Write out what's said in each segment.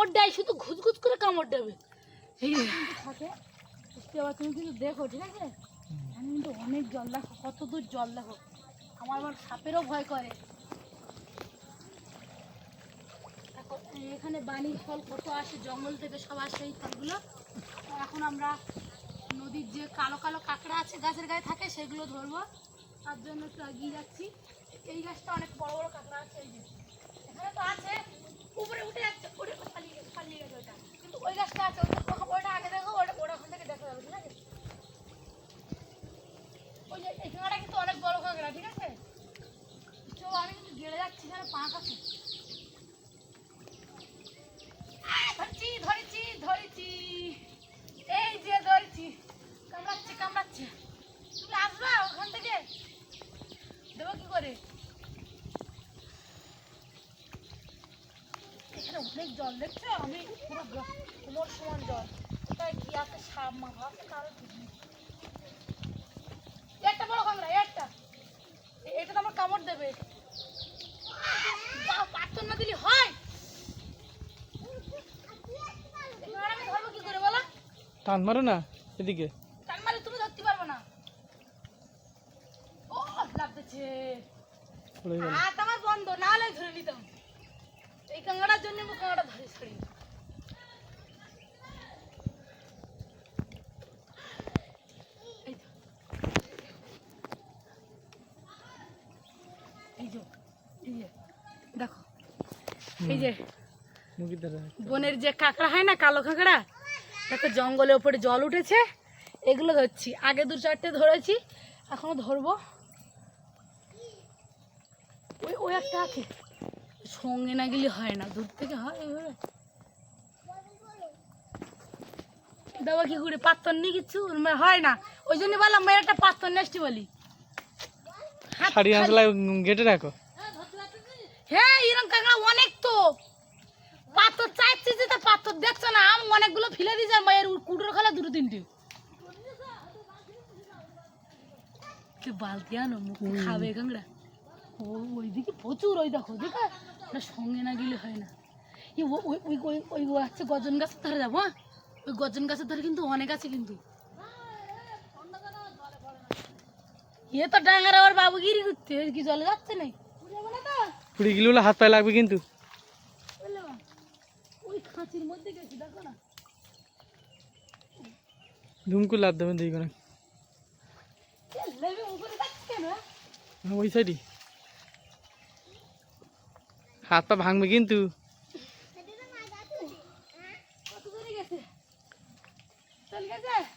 কামড় দেয় শুধু ঘুচঘুচ করে কামড় দেবে। থাকে। তুমি কিন্তু দেখো ঠিক আছে? আমি কিন্তু অনেক জল দেখো কত দূর জল দেখো। আমার আবার সাপেরও ভয় করে। এখানে বাণী ফল কত আসে জঙ্গল থেকে সব আসে এই ফলগুলো। এখন আমরা নদীর যে কালো কালো কাঁকড়া আছে গাছের গায়ে থাকে সেগুলো ধরবো। তার জন্য একটু এগিয়ে যাচ্ছি। এই গাছটা অনেক বড় বড় কাঁকড়া আছে এই যে। এখানে তো আছে। উপরে উঠে যাচ্ছে উঠে കളിയതാ অনেক জল দেখছ? আমি পুরো কোমর সমান জল। কোথায় কি আছে সাপ মা ভাবছে একটা বড় কামড়া একটা। এটা তো আমার কামড় দেবে। পাথর না দিলে হয়। ধরবো কি করে বলো? টান মারো না এদিকে। টান মারলে তুমি ধরতে পারবে না। ও লাগতেছে হাত আমার বন্ধ না হলে ধরে নিতাম। এই কাঁকড়ার জন্য আমি কাঁকড়া ধরে ছড়ি দেখো। এই যে বনের যে কাঁকড়া হয় না কালো কাঁকড়া? দেখো জঙ্গলের উপরে জল উঠেছে। এগুলো ধরছি। আগে দু চারটে ধরেছি এখনও ধরবো। ওই ওই একটা আছে। সঙ্গে না গেলে হয় না দূর থেকে হয় কি করে পাত্তর নেই কিচ্ছু মানে হয় না। ওই জন্য বললাম মেয়ের একটা পাত্তর নেসটি বলি। শাড়ি গেটে রাখো। হ্যাঁ এরকম কাঁকড়া অনেক তো। পাথর চাইছি যে তা পাথর দেখছ না আম অনেকগুলো ফেলে দিয়েছে আর মায়ের কুটোর খালা দুটো তিনটে। বালতি আনো মুখ খাবে কাঁকড়া। ও ওইদিকে প্রচুর ওই দেখো দেখো। না সঙ্গে না গেলে হয় না। এই ওই ওই ওই ওই আছে গজন গাছের ধারে যাব হ্যাঁ? ওই গজন গাছের ধারে কিন্তু অনেক আছে কিন্তু। এ তো ডাঙ্গার আবার বাবুগিরি করতে এ কি জলে যাচ্ছে নাই পুড়ি গিলে বলে হাত পায়ে লাগবে কিন্তু। ওই খাঁচির মধ্যে গেছি দেখো না। ধুমকু লাভ দেবেন দিই করে কেন ওই সাইডই হাত পা ভাঙবে কিন্তু।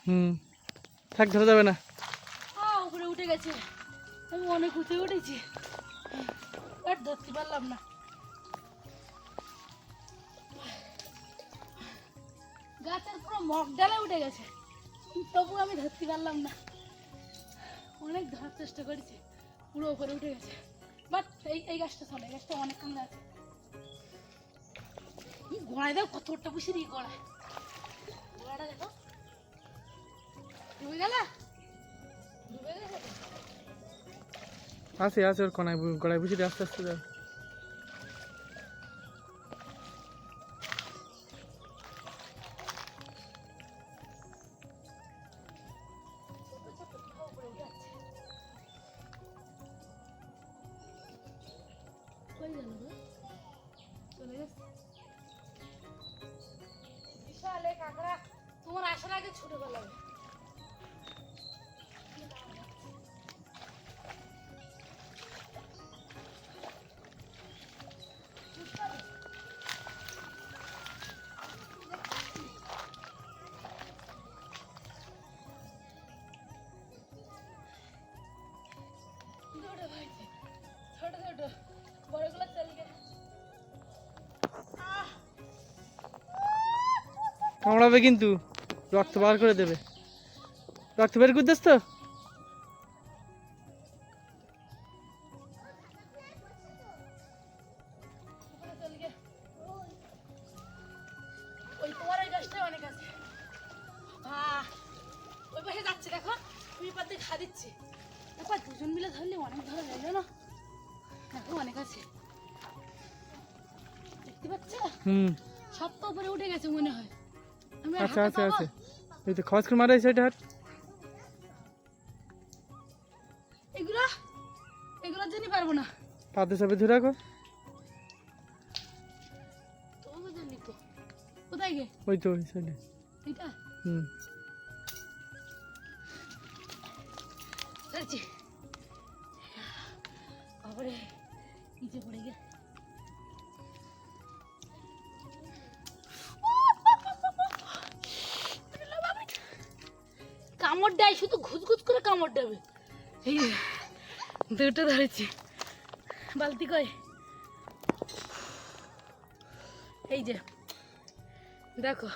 হুম, থাক, ধরা যাবে না। উপরে উঠে গেছে আমি অনেক উঠে উঠেছি আর ধরতে পারলাম না গাছের পুরো মগ ডালে উঠে গেছে। তবু আমি ধরতে পারলাম না। অনেক ধরার চেষ্টা করেছি, পুরো উপরে উঠে গেছে। বাট এই এই গাছটা চলে, এই গাছটা আছে। গোড়ায় দেখো কতটা বসে দিই গোড়ায় গোড়াটা দেখো। ডুবে গেল? আছে আছে ওর কোনায় গোড়ায় বুঝি আস্তে আস্তে যাও কামড়াবে কিন্তু। রক্ত বার করে দেবে। রক্ত বের করে দিস তো। দুজন মিলে ধরলে অনেক ধরা যায় জানো অনেক আছে। দেখতে পাচ্ছ? হুম। সব তো উপরে উঠে গেছে মনে হয়। আচ্ছা হাতে আচ্ছা পাবো? আচ্ছা এই তো খরচ করে মারা এই সাইডে হাট এগুলা এগুলোর জন্য পারব না। পাতে চাপে ধরে রাখো। তোর জন্য তো। কোথায় গে? ওই তো ওই সাইডে। এটা হুম। ধরেছি। বাবারে নিচে পড়ে গে কামড় দেয়, শুধু ঘুচ করে কামড় দেবে। এই দুটো ধরেছি। বালতি কয় এই যে, দেখো।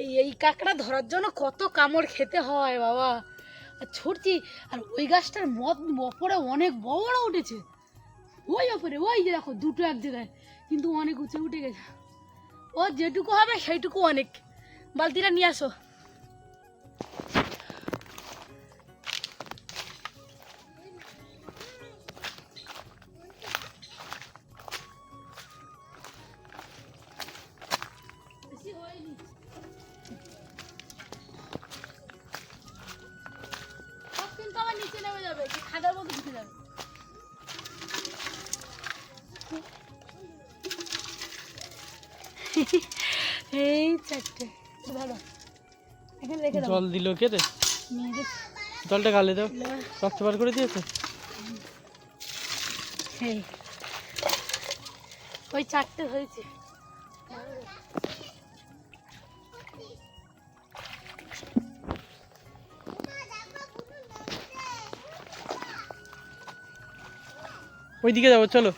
এই এই কাঁকড়া ধরার জন্য কত কামড় খেতে হয়, বাবা। আর ছুটছি, আর ওই গাছটার মদ ওপরে অনেক বড় উঠেছে। ওই ওপরে, ওই যে দেখো, দুটো এক জায়গায়, কিন্তু অনেক উঁচে উঠে গেছে। ও যেটুকু হবে, সেইটুকু অনেক। বালতিটা নিয়ে আসো। এই চারটে। ভালো। এখানে রেখে দাও। জল দিল কে রে? জলটা গালে দাও। রক্ত বার করে দিয়েছে? এই ওই চারটে হয়েছে। ওইদিকে যাব চলো।